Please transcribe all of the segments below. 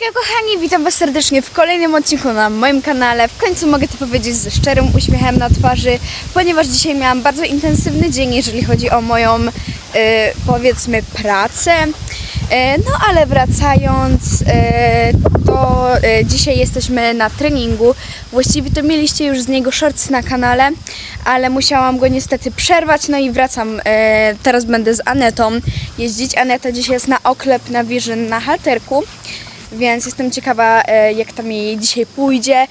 Hejka kochani, witam was serdecznie w kolejnym odcinku na moim kanale. W końcu mogę to powiedzieć ze szczerym uśmiechem na twarzy, ponieważ dzisiaj miałam bardzo intensywny dzień, jeżeli chodzi o moją, y, powiedzmy, pracę. Y, no ale wracając, y, to dzisiaj jesteśmy na treningu. Właściwie to mieliście już z niego shorts na kanale, ale musiałam go niestety przerwać, no i wracam. Teraz będę z Anetą jeździć. Aneta dzisiaj jest na oklep na Vision na halterku więc jestem ciekawa, e, jak tam jej dzisiaj pójdzie.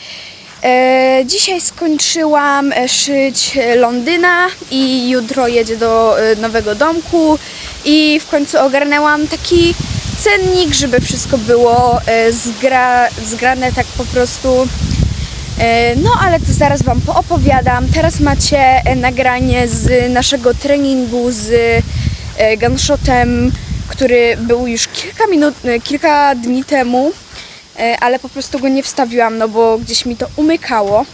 E, Dzisiaj skończyłam e, szyć Londyna i jutro jedzie do nowego domku i w końcu ogarnęłam taki cennik, żeby wszystko było zgra, zgrane tak po prostu. No, ale to zaraz Wam poopowiadam. Teraz macie nagranie z naszego treningu z gunshotem, który był już kilka minut, e, kilka dni temu, e, ale po prostu go nie wstawiłam, no bo gdzieś mi to umykało.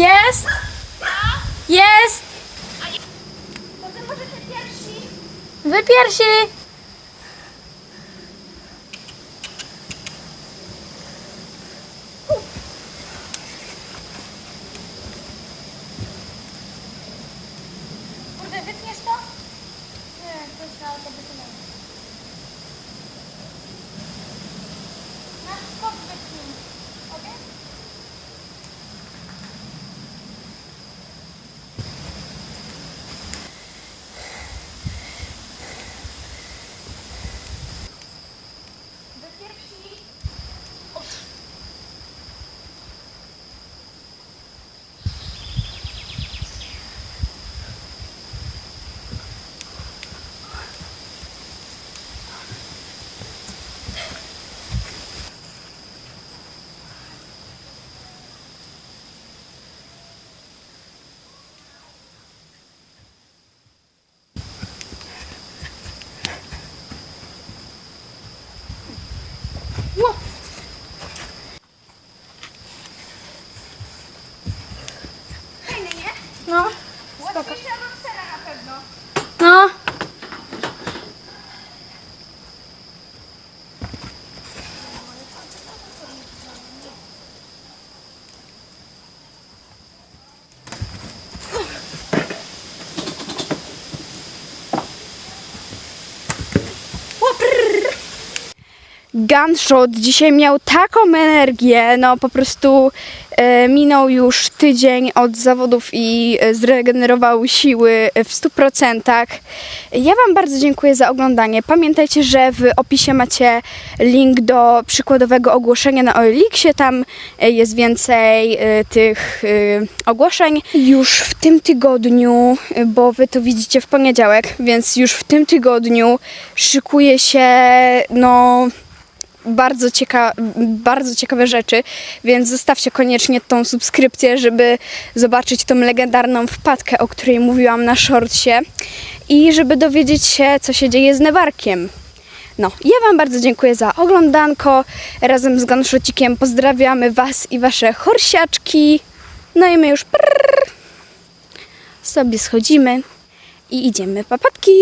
Jest! Jest! Wy pierwsi! Kurde, wytniesz to? Nie, to trzeba to wytnąć. Wy No. Spoko. Łatwiejsza Roxera na pewno. No. Gunshot dzisiaj miał taką energię, no po prostu e, minął już tydzień od zawodów i e, zregenerował siły w 100%. Ja Wam bardzo dziękuję za oglądanie. Pamiętajcie, że w opisie macie link do przykładowego ogłoszenia na OLX-ie. Tam e, jest więcej e, tych e, ogłoszeń. Już w tym tygodniu, e, bo Wy to widzicie w poniedziałek, więc już w tym tygodniu szykuje się, no bardzo, cieka- bardzo ciekawe rzeczy, więc zostawcie koniecznie tą subskrypcję, żeby zobaczyć tą legendarną wpadkę, o której mówiłam na shortsie i żeby dowiedzieć się, co się dzieje z Newarkiem. No, ja Wam bardzo dziękuję za oglądanko. Razem z Ganszocikiem pozdrawiamy Was i Wasze horsiaczki. No i my już prrr, sobie schodzimy i idziemy papatki.